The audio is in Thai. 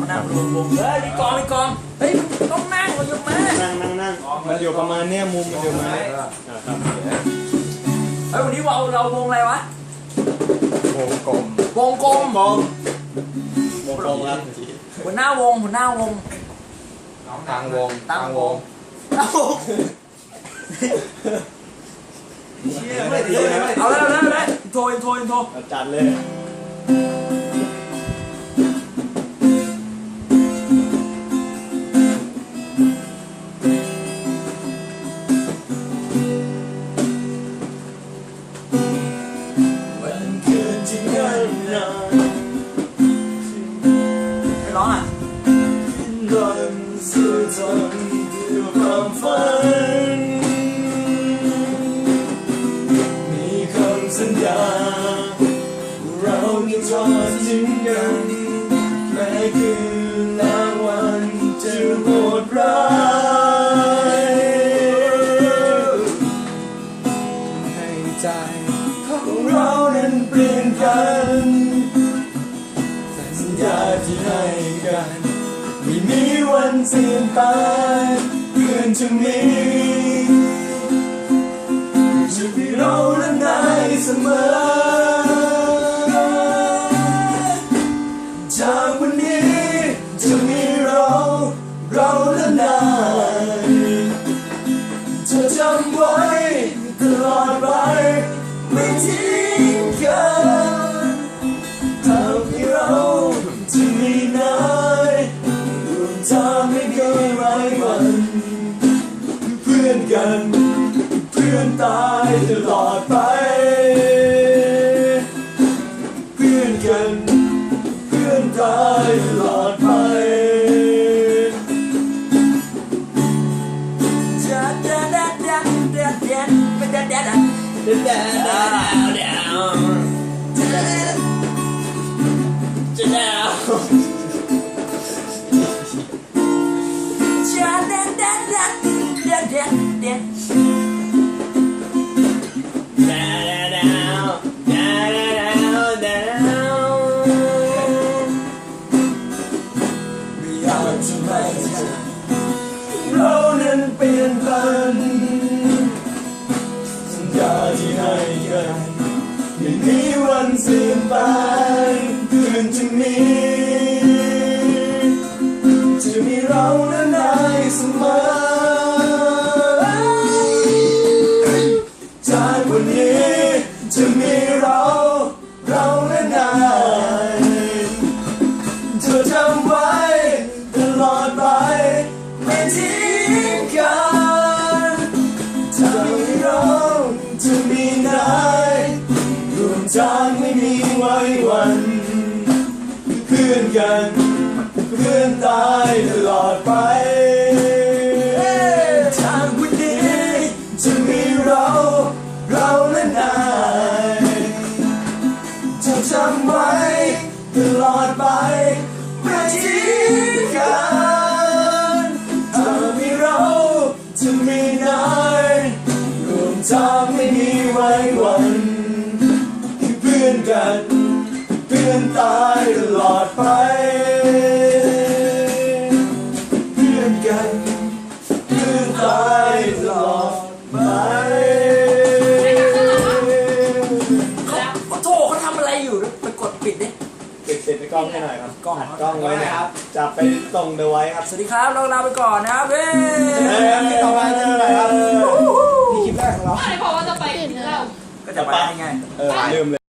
มานั่งรวมวงเฮ้ยมีกองมีกองเฮ้ยต้องนั่งเราอยู่มานั่งนั่งนั่งมันอยู่ประมาณเนี้ยมุมมันอยู่ประมาณนี้อ่าครับเฮ้ยวันนี้เราเราวงอะไรวะวงกลมวงกลมกลมวงกลมครับหัวหน้าวงหัวหน้าวงตั้งวงตั้งวงตั้งวงเชี่ยไม่ดีนะเอาเลยเอาเลยเอาเลยอินโทรอินโทรอินโทรจัดเลย รันสื่อทนด้วยความฝันมีคำสัญญา เราจะทอดทิ้งกันแม้คืนและวันจะโหดร้ายให้ใจของเรานั้นเปลี่ยนกัน สัญญาที่ให้กัน ม่มีวันเสื่อมไปเพื่อนจะมีจะมีเราและนายเสมอ นกันเพื่อนตายตลอดไปเพื่อนกันเพื่อนตายตลอดไปจะเดิน เดินไม่อากจะไมเรานั้นเปลี่ยนพันสัญญาที่ให้กันไม่มีวันสิ้นไปเพื่อนจะมีำไว้ตลอดไปไม่ทิ้งกันถ้ามีเราจะมีนายรวมทางไม่มีไว้วันเพื่อนกันเพื่อนตายตลอดไป กัน เพื่อนตายตลอดไป เพื่อนกัน เพื่อนตายตลอดไปเขาโทรเขาทำอะไรอยู่ไปกดปิดดิ ปิดปิดกล้องให้หน่อยครับกล้องกล้องไว้นะครับจะไปส่งเดอะไว้ครับสวัสดีครับเราลาไปก่อนนะครับเฮ้เอ้ยมีต่อมาเจออะไรครับนี่คลิปแรกของเรา ไม่พราะว่าจะไปกินเหล้าก็จะไปยังไง เออลืมเลย